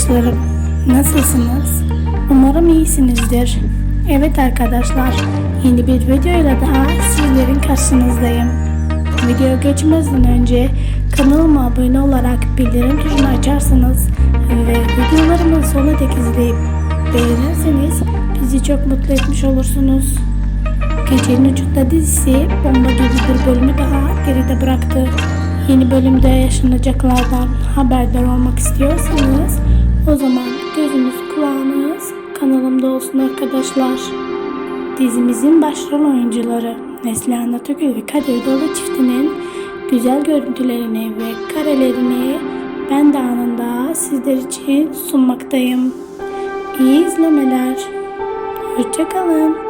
arkadaşlarım. Nasılsınız? Umarım iyisinizdir. Evet arkadaşlar, yeni bir videoyla daha sizlerin karşınızdayım. Video geçmeden önce kanalıma abone olarak bildirim tuşunu açarsanız ve videolarımı sonuna dek izleyip beğenirseniz bizi çok mutlu etmiş olursunuz. Gecenin Ucunda dizisi bomba gibi bir bölümü daha geride bıraktı. Yeni bölümde yaşanacaklardan haberdar olmak istiyorsanız o zaman gözünüz kulağınız kanalımda olsun arkadaşlar. Dizimizin başrol oyuncuları Neslihan Atagül ve Kadir Dolu çiftinin güzel görüntülerini ve karelerini ben de anında sizler için sunmaktayım. İyi izlemeler. Hoşçakalın.